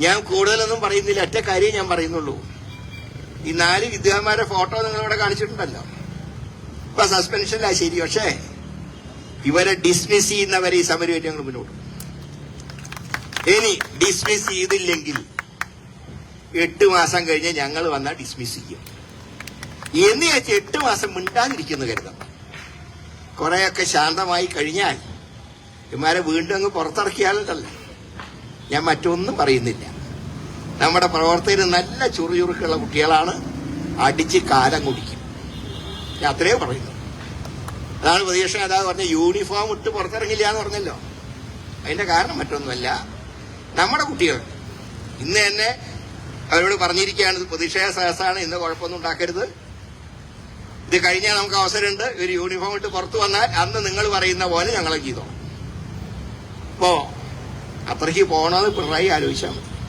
ഞാൻ കൂടുതലൊന്നും പറയുന്നില്ല. ഒറ്റ കാര്യം ഞാൻ പറയുന്നുള്ളൂ. ഈ നാല് വിദ്യാർത്ഥിമാരുടെ ഫോട്ടോ നിങ്ങളിവിടെ കാണിച്ചിട്ടുണ്ടല്ലോ. ഇപ്പൊ സസ്പെൻഷനിലാ ശരി. പക്ഷേ ഇവരെ ഡിസ്മിസ് ചെയ്യുന്നവരെ ഈ സമരമായിട്ട് ഞങ്ങൾ മുന്നോട്ട്. ഇനി ഡിസ്മിസ് ചെയ്തില്ലെങ്കിൽ എട്ട് മാസം കഴിഞ്ഞ് ഞങ്ങൾ വന്നാൽ ഡിസ്മിസ് ചെയ്യും. എന്ന് വെച്ച് എട്ട് മാസം മിണ്ടാതിരിക്കുന്നു കരുതാം. കുറെയൊക്കെ ശാന്തമായി കഴിഞ്ഞാൽ ഇമാരെ വീണ്ടും അങ്ങ് പുറത്തിറക്കിയാലുണ്ടല്ലോ. ഞാൻ മറ്റൊന്നും പറയുന്നില്ല. നമ്മുടെ പ്രവർത്തകർ നല്ല ചുറുചുറുക്കുള്ള കുട്ടികളാണ് അടിച്ച് കാലം കുടിക്കും. ഞാൻ അത്രേ പറയുന്നു. അതാണ് പ്രതീക്ഷ അതാ പറഞ്ഞ യൂണിഫോം ഇട്ട് പുറത്തിറങ്ങില്ല എന്ന് പറഞ്ഞല്ലോ. അതിന്റെ കാരണം മറ്റൊന്നുമല്ല നമ്മുടെ കുട്ടികൾ ഇന്ന് തന്നെ അവരോട് പറഞ്ഞിരിക്കുകയാണ് പ്രതിഷേധ സഹസാണ് ഇന്ന് കുഴപ്പമൊന്നും ഉണ്ടാക്കരുത്. ഇത് കഴിഞ്ഞാൽ നമുക്ക് അവസരമുണ്ട്. ഒരു യൂണിഫോം ഇട്ട് പുറത്തു വന്നാൽ അന്ന് നിങ്ങൾ പറയുന്ന പോലെ ഞങ്ങളെ ചെയ്തോ അപ്പോ അത്രയ്ക്ക് പോകണമെന്ന് പിണറായി ആലോചിച്ചാൽ മതി.